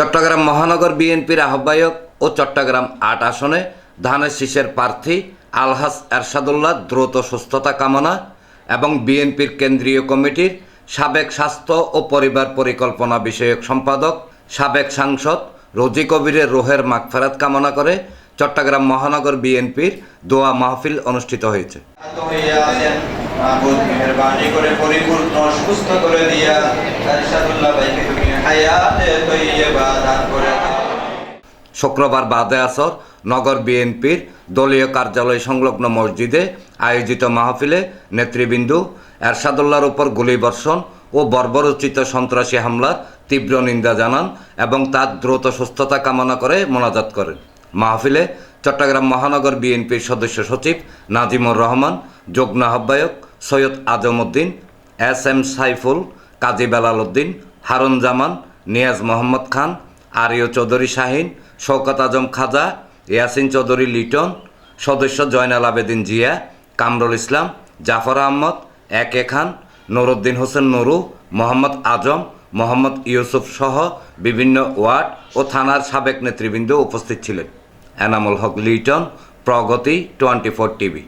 চট্টগ্রাম মহানগর বিএনপির আহ্বায়ক ও চট্টগ্রাম আট আসনে ধানের শীষের প্রার্থী আলহাস এরশাদুল্লাহ দ্রুত সুস্থতা কামনা এবং বিএনপির কেন্দ্রীয় কমিটির সাবেক স্বাস্থ্য ও পরিবার পরিকল্পনা বিষয়ক সম্পাদক, সাবেক সাংসদ রোজি কবিরের রোহের মাগফেরাত কামনা করে চট্টগ্রাম মহানগর বিএনপির দোয়া মাহফিল অনুষ্ঠিত হয়েছে। মেহরবানি করে পরিপূর্ণ, সুস্থ করে দিয়া ভাইকে শুক্রবার বাদে আসর নগর বিএনপির দলীয় কার্যালয় সংলগ্ন মসজিদে আয়োজিত মাহফিলে নেতৃবৃন্দু, এরশাদুল্লাহর উপর গুলিবর্ষণ ও বর্বরোচিত সন্ত্রাসী হামলার তীব্র নিন্দা জানান এবং তার দ্রুত সুস্থতা কামনা করে মোনাজাত করেন। মাহফিলে চট্টগ্রাম মহানগর বিএনপির সদস্য সচিব নাজিমুর রহমান, যুগ্ম আহ্বায়ক সৈয়দ আজম উদ্দিন, এস এম সাইফুল, কাজী বেলাল উদ্দিন হারুন জামান নিয়াজ মোহাম্মদ খান আরিয় চৌধুরী শাহিন, শওকত আজম খাজা, ইয়াসিন চৌধুরী লিটন, সদস্য জয়নাল আবেদিন জিয়া, কামরুল ইসলাম, জাফর আহমদ এক এ খান, নুরুদ্দিন হোসেন নুরু, মোহাম্মদ আজম, মোহাম্মদ ইউসুফ সহ বিভিন্ন ওয়ার্ড ও থানার সাবেক নেতৃবৃন্দ উপস্থিত ছিলেন। এনামুল হক লিটন, প্রগতি, টোয়েন্টি ফোর টিভি।